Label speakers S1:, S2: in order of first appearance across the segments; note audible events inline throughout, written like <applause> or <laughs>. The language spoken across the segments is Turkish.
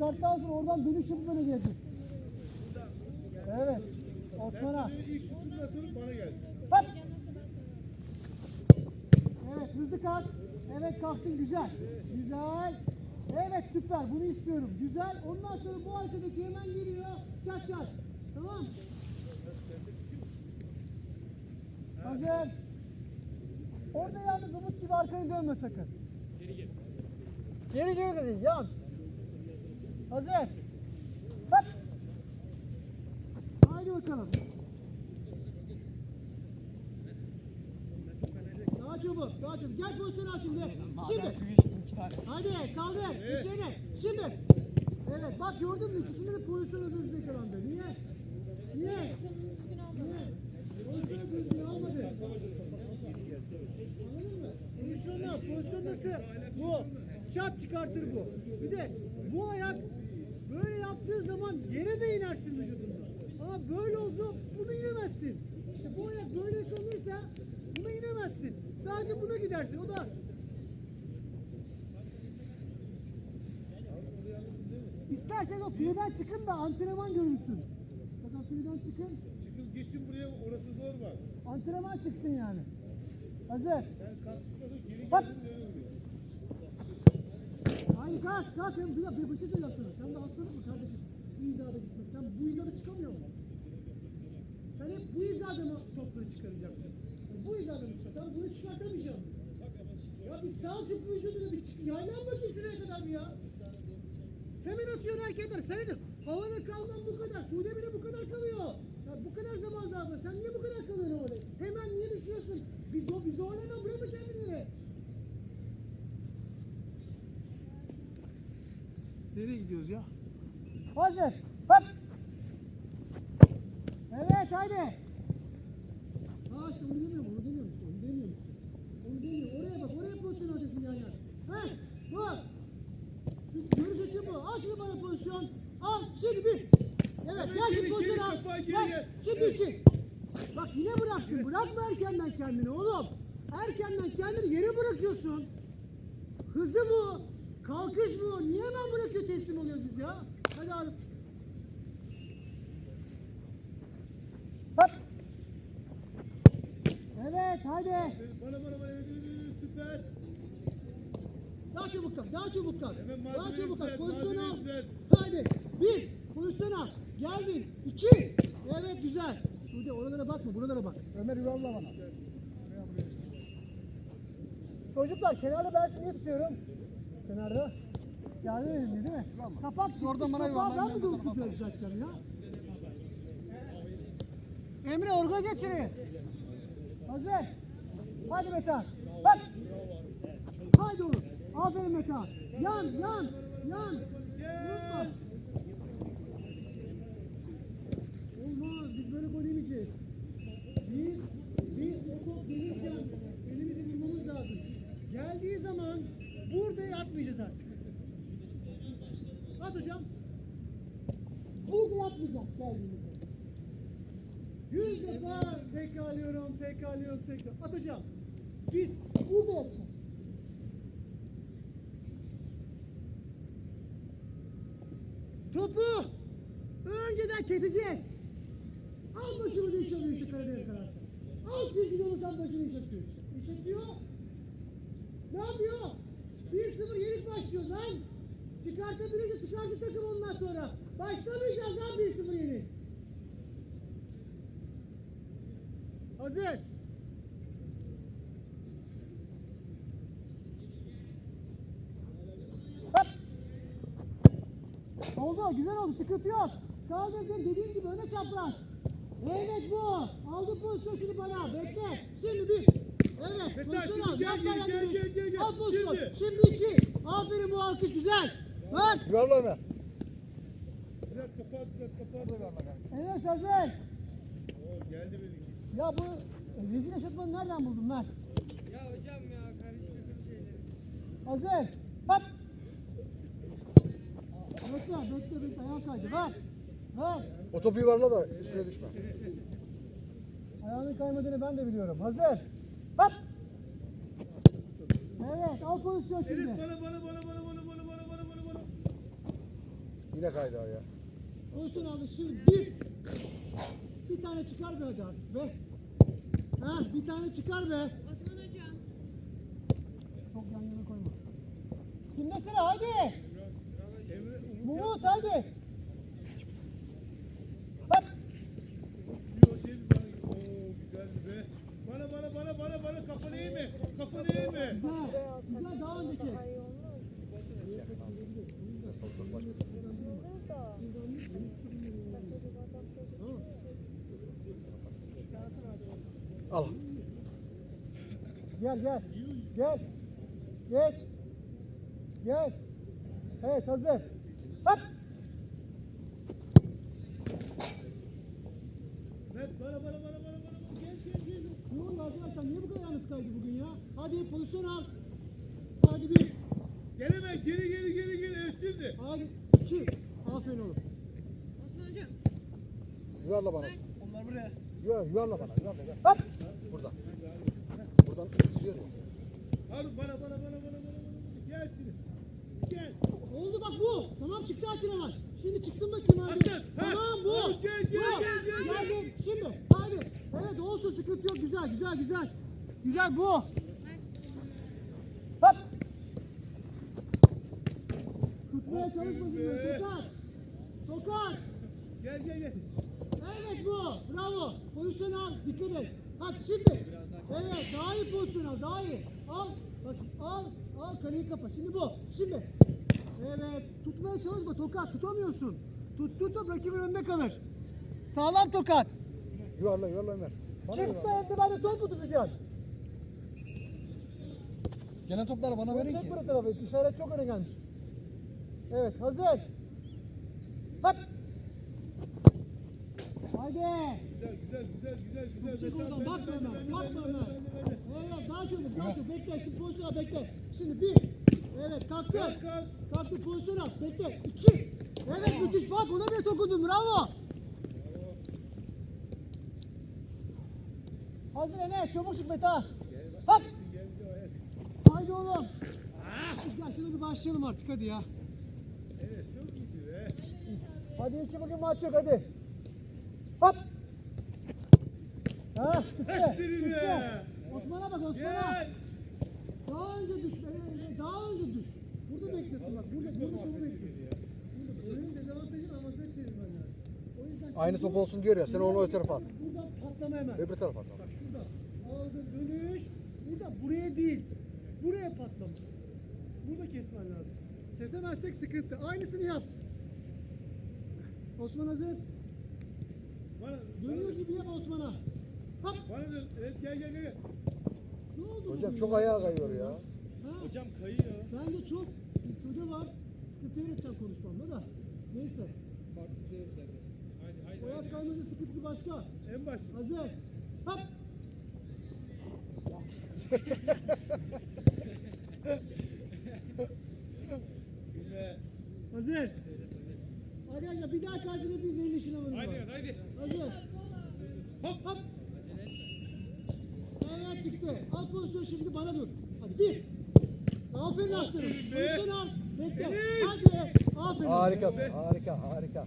S1: çıkarttıktan sonra oradan dönüş yapıp böyle gelecek. Evet. Osman'a.
S2: İlk şutundan sonra bana geldi.
S1: Hop. Evet hızlı kalk. Evet kalktın güzel. Güzel. Evet süper bunu istiyorum. Güzel. Ondan sonra bu arkadaki hemen geliyor. Çat çat. Tamam. Hazır. Orada yalnız Umut gibi arkaya dönme sakın. Geri geri. Geri geri dedin yan. Hazır. Hop. Haydi bakalım. Daha çabuk, daha çabuk. Gel pozisyona şimdi. Şimdi. Hadi kaldır. İçeri. Şimdi. Evet bak gördün mü? İkisinde de pozisyon hızlı yakalandı. Niye? Niye? Niye? Pozisyon hızlı olmadı. Anladın mı? Pozisyonda, pozisyon nasıl? Bu. Şat çıkartır bu. Bir de bu ayak zaman yere de inersin vücudunda. Ama böyle oldu bunu inemezsin. İşte bu ayak böyle kalırsa buna inemezsin. Sadece buna gidersin. O da İstersen o pirden çıkın da antrenman görürsün. Sakın pirden çıkın.
S2: Çıkın geçin buraya orası zor bak.
S1: Antrenman çıksın yani. Hazır.
S2: Ben kalktıktan sonra geri
S1: Hop. Haydi kalk kalk. Bir, bir, bir, bir şey söyleyeceğim sana. Sen de hastalık mı kardeşim? Hizada gitmek. Sen bu hizada çıkamıyor musun? Sen hep bu hizada mı topları çıkaracaksın? Bu hizada mı çıkar? Sen bunu çıkartamayacaksın. Ya bir sağ çup vücudunu bir çık. Yaylan bakayım şuraya kadar bir ya. Hemen atıyorsun erkekler. Senin havada kalman bu kadar. Sude bile bu kadar kalıyor. Ya bu kadar zaman zarfı. Sen niye bu kadar kalıyorsun havada? Hemen niye düşüyorsun? Bir, do, bir zorlama bırakma kendini. Nereye gidiyoruz ya? Hazır. Hop. Evet haydi. Ha işte onu demiyorum, onu demiyorum, işte, onu demiyorum. Onu demiyorum. Oraya bak, oraya pozisyon alacaksın yan yan. Ha, bu. Şu Görüş açı bu. Al şimdi bana pozisyon. Al, şimdi bir. Evet, gel şimdi pozisyon
S2: geri
S1: al. gel. şimdi iki. Bak yine bıraktın. Bırakma erkenden kendini oğlum. Erkenden kendini yere bırakıyorsun. Hızı bu. Kalkış bu. Niye hemen bırakıyor teslim oluyoruz biz ya? Hadi abi. Hop. Evet hadi.
S2: Bana bana bana süper.
S1: Daha çabuk kalk. Daha çabuk.
S2: Hemen
S1: Daha çabuk
S2: düzelt,
S1: Pozisyon al. Hadi. Bir. Pozisyon al. Geldin. İki. Evet güzel. Sude oralara bakma. Buralara bak. Ömer yuvarla bana. Çocuklar kenarda ben sizi tutuyorum? Kenarda. Edin diye, değil mi? Kapak oradan bana yuvarla. Ben mi durup tutacağım ya? Emre organize et şurayı. Hazır. Hadi Metan. Bak. Haydi oğlum. Aferin Metan. Yan, yan, yan. Unutma. Olmaz. Biz böyle gol yemeyeceğiz. Biz, biz o top gelirken elimizi vurmamız lazım. Geldiği zaman burada atmayacağız artık. At hocam. Burada atmayacağız geldiğimizde. Yüz defa tekrarlıyorum, tekrar. At hocam. Biz burada yapacağız. Topu önceden keseceğiz. Al başımızı iş alıyor işte Karadeniz kararsa. Al çizgide olursan başını iş atıyor işte. İş atıyor. Ne yapıyor? 1-0 yenik başlıyor lan. Çıkartabilirse çıkartı takım ondan sonra. Başlamayacağız lan 1-0 yenik. Hazır. Hop. Oldu, güzel oldu, sıkıntı yok. Kaldırsın dediğim gibi öne çapraz. Evet bu. Aldı pozisyon şimdi bana. Bekle. Şimdi bir. Evet.
S2: Metan,
S1: pozisyon al.
S2: gel, gel, gel, gel, gel, gel.
S1: Al pozisyon.
S2: Şimdi.
S1: Şimdi. iki. Aferin bu alkış güzel. Bak.
S3: Yuvarla Ömer.
S2: Düzelt kapağı düzelt kapağı.
S1: Evet hazır.
S2: Oo, geldi benimki.
S1: Ya bu rezil eşofmanı nereden buldun Mert?
S4: Ya hocam ya karıştırdım şeyleri.
S1: Hazır. Hop. Bekle, bekle, bekle. Ayağa kaydı. Ver. Ver.
S3: O topu yuvarla da üstüne düşme.
S1: Ayağının kaymadığını ben de biliyorum. Hazır. Hop. Evet, al pozisyon şimdi.
S2: bana bana bana bana bana bana bana bana bana bana.
S3: Yine kaydı ayağı.
S1: Pozisyon aldı şimdi bir. Bir tane çıkar be hadi artık be. Ha bir tane çıkar be.
S5: Osman hocam.
S1: Çok yan yana koyma. Kimde sıra hadi.
S2: Umut
S1: hadi. Hop.
S2: bana-. Bana bana bana bana kafanı eğme. Kafanı eğme.
S1: Güzel. Güzel daha önceki.
S3: Al.
S1: Gel gel. Gel. Geç. Gel. Evet hazır. Hop.
S2: Mert bana bana bana bana bana. Gel gel gel.
S1: Ne oldu arkadaşlar? Niye bu kadar yalnız kaydı bugün ya? Hadi pozisyon al. Hadi bir.
S2: Gel hemen geri geri geri geri. Evet şimdi.
S1: Hadi iki. Aferin oğlum.
S5: Osman hocam.
S3: Yuvarla bana.
S2: Onlar buraya.
S3: Yuvarla, yuvarla bana. Yuvarla gel.
S1: Hop.
S3: Buradan. Buradan ya.
S2: Al bana bana bana bana bana. bana. Gelsin. Gel.
S1: Oldu bak bu. Tamam çıktı antrenman. Şimdi çıksın bakayım abi. Tamam bu.
S2: Gel, gel,
S1: bu.
S2: gel, gel, gel.
S1: Geldim. Şimdi hadi. Evet olsun sıkıntı yok. Güzel güzel güzel. Güzel bu. Tutmaya çalışma şimdi.
S2: be.
S1: Tokat. Tokat.
S2: Gel gel gel.
S1: Evet bu. Bravo. Pozisyon al. Dikkat et. Bak şimdi. Evet daha iyi pozisyon al. Daha iyi. Al. Bak al. Al kaleyi kapa. Şimdi bu. Şimdi. Evet. Tutmaya çalışma. Tokat. Tutamıyorsun. Tut tut tut. Rakibin önünde kalır. Sağlam tokat.
S3: Yuvarla, yuvarla Ömer. Yuvarla.
S1: elde ben de top mu tutacaksın?
S3: Gelen topları bana verin
S1: Çek
S3: ki.
S1: bunu tarafı. İşaret çok öne gelmiş. Evet hazır. Hop. Haydi.
S2: Güzel güzel güzel güzel güzel.
S1: Çek oradan. Bakma Ömer. Bakma Ömer. Evet daha çabuk daha çabuk. Bekle şimdi pozisyona bekle. Şimdi bir. Evet kalktı.
S2: Kalk, kalk.
S1: Kalktı pozisyon al. Bekle. İki. Evet müthiş bak ona bir dokundun. Bravo. Hazır Enes. Çabuk çık Meta. Hop. Haydi oğlum. Ya şuna bir başlayalım artık hadi ya.
S2: Evet çok iyiydi be.
S1: Hadi iki bugün maç yok hadi. Hop. Ha çıktı. Çıktı. Osman'a bak Osman'a. Daha önce düş. Daha önce düş. Burada bekliyorsun bak. Burada, burada topu bekliyorsun. Burada oyunun dezavantajını avantaj çevirmen lazım. O yüzden
S3: Aynı top olsun diyor ya. Sen onu o tarafa at.
S1: Buradan patlama hemen.
S3: Öbür tarafa at.
S1: Bak şurada aldın dönüş. Burada buraya değil. Buraya patlama. Burada kesmen lazım. Kesemezsek sıkıntı. Aynısını yap. Osman hazır.
S2: Bana,
S1: Dönüyor gibi yap Osman'a. Hop.
S2: bana dön. Evet gel gel gel.
S1: Ne oldu?
S3: Hocam çok
S1: ya?
S3: ayağa kayıyor ya.
S1: Ha?
S2: Hocam kayıyor.
S1: Bence çok hoca var. Sıkıntı yaratacağım konuşmamda da. Neyse.
S2: Haydi haydi.
S1: Ayak kaymacı sıkıntısı başka.
S2: En başta.
S1: Hazır. Hop. <laughs>
S2: Güle.
S1: Hazır. Arkadaşlar bir daha karşıda hepiniz elini işin alın.
S2: Haydi haydi.
S1: Hazır. Hop hop. Evet çıktı. Al pozisyon şimdi bana dur. Hadi bir. Aferin aslanım. Pozisyon al. Bekle. Hadi. Aferin.
S3: Harikasın. Harika, harika.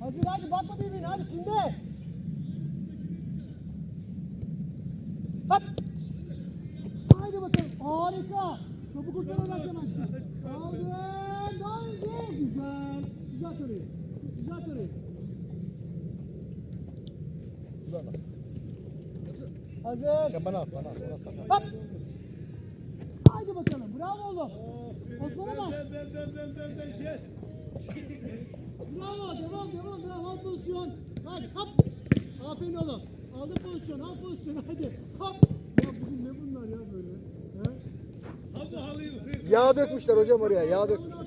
S1: Hazır hadi bakma birbirine hadi kimde? Hop. Haydi bakalım. Harika. Topu kurtararak hemen. Aldın. Daha önce. Güzel. Güzel tarayı. Güzel tarayı. Hazır.
S3: Sen bana at, bana at. Bana sakın.
S1: Hop. Haydi bakalım. Bravo oğlum. Osman'a bak.
S2: Ben ben ben ben ben ben gel.
S1: Bravo. Devam devam devam. Al pozisyon. Hadi hop. Aferin oğlum. Aldın pozisyon. Al pozisyon. Hadi. Hop. Ya bugün ne bunlar ya böyle? He?
S2: Al bu halıyı.
S3: Yağ dökmüşler hocam oraya. Yağ dökmüş.
S1: Ama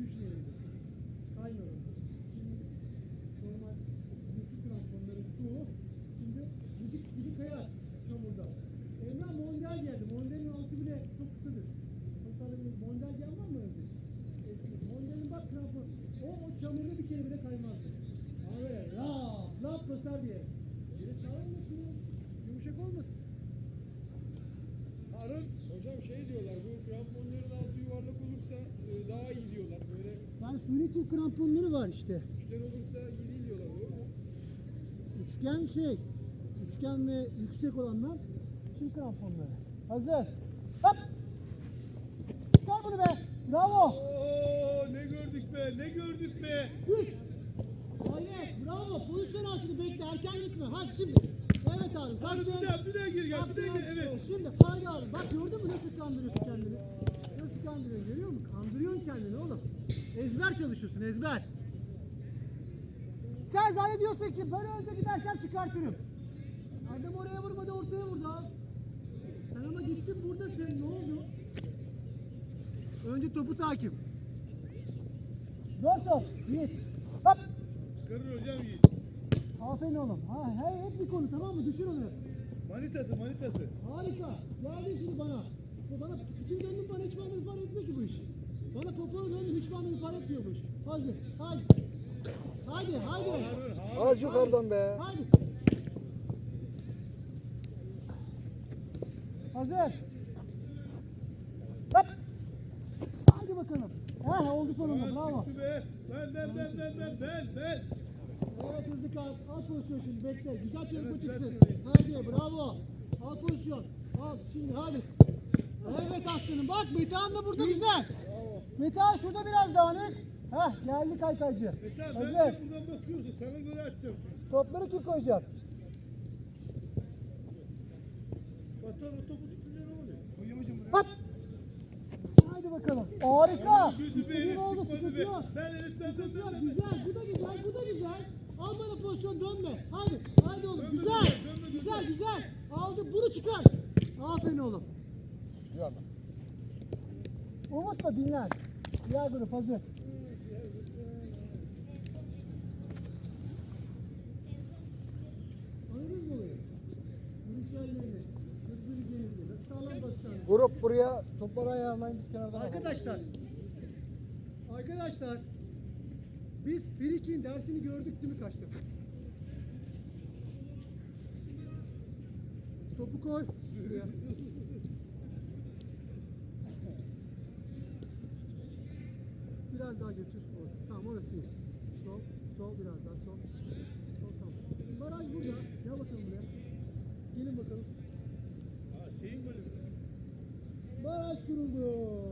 S1: güç
S2: değeridir.
S1: Kay yorudur. Şimdi normal mevcut kramponların çoğu şimdi gidik gidik kaya çamurda. Evde Mondel geldi. Mondel'in altı bile çok kısadır. Tasarımın Mondel geldi var mı evde? Mondel'in bak krampon. O, o çamurda bir kere bile kaymazdı. Abi lap lap basar diye. Geri çağırır mısınız? Yumuşak olmasın.
S2: Harun. Hocam şey diyorlar bu kramponların altı yuvarlak olursa e, daha iyi diyorlar. Böyle
S1: Yani suyun için kramponları var işte.
S2: üçgen olursa iyi değil diyorlar. Doğru mu?
S1: Üçgen şey, üçgen ve yüksek olanlar çim kramponları. Hazır. Hop! Çıkar bunu be. Bravo.
S2: Oo ne gördük be ne gördük be.
S1: Üç. Hayret. Bravo. Pozisyon şimdi bekle. Erken gitme. Hadi şimdi. Evet abi.
S2: Harun bir
S1: kalktın.
S2: daha bir daha gir gel bir daha gir evet.
S1: Şimdi haydi abi. Bak gördün mü nasıl kandırıyorsun kendini? Nasıl kandırıyorsun görüyor musun? Kandırıyorsun kendini oğlum. Ezber çalışıyorsun ezber. Sen zannediyorsun ki ben önce gidersem çıkartırım. Adam oraya vurmadı ortaya vurdu abi. Sen ama gittin buradasın ne oldu? Önce topu takip. Zor top. Yiğit. Hop.
S2: Çıkarır hocam iyi.
S1: Aferin oğlum. Ha, hey, hep bir konu tamam mı? Düşür onu.
S2: Manitası manitası.
S1: Harika. Geldin şimdi bana. Bu Bana kıçını döndün bana hiç bana ifade etmiyor ki bu iş. Bana poponu döndün hiç bana ifade etmiyor bu iş. Hazır. Haydi. Haydi haydi.
S2: Harun Harun.
S3: Az yukarıdan be.
S1: Haydi. Hazır. Hop. Haydi bakalım. Heh oldu sonunda bravo.
S2: çıktı be. Ben ben ben ben ben ben ben.
S1: Evet hızlı kal. Al pozisyon şimdi bekle. Güzel çarpma
S2: Evet,
S1: çıksın. Hadi bravo. Al pozisyon. Al şimdi hadi. Evet aslanım bak Metehan da burada güzel. Metehan şurada biraz dağınık. Heh geldi kaykaycı.
S2: Metan ben de buradan bakıyorsun. Sana göre açacağım.
S1: Topları kim koyacak?
S2: Batuhan o topu tutunca ne oluyor? Koyayım hocam buraya.
S1: Hop. Haydi bakalım. Harika.
S2: Gözü
S1: Sıkıntı
S2: beğenip
S1: oldu,
S2: çıkmadı
S1: sıkıntı
S2: be.
S1: yok.
S2: Ben Elif ben ben
S1: Sıkıntı yok.
S2: ben. ben.
S1: Güzel. Bu da güzel. Bu da güzel. Al bana pozisyon dönme. Haydi. Haydi oğlum.
S2: Dönme,
S1: Güzel.
S2: dönme, dönme,
S1: Güzel
S2: dönme.
S1: güzel. Aldı. Bunu çıkar. Aferin oğlum.
S3: Yuvarlak.
S1: Umutla dinlen. Diğer grup hazır.
S3: Grup buraya topları ayarlayın biz kenardan alalım.
S1: Arkadaşlar, arkadaşlar biz Frikik'in dersini gördük değil mi kaçta? Topu koy. Şuraya. Biraz daha götür. Tamam orası iyi. Sol, sol biraz daha sol. Sol tamam. Baraj burada. Gel bakalım buraya. Gelin bakalım.
S2: Aa şeyin golü.
S1: Baraj kuruldu.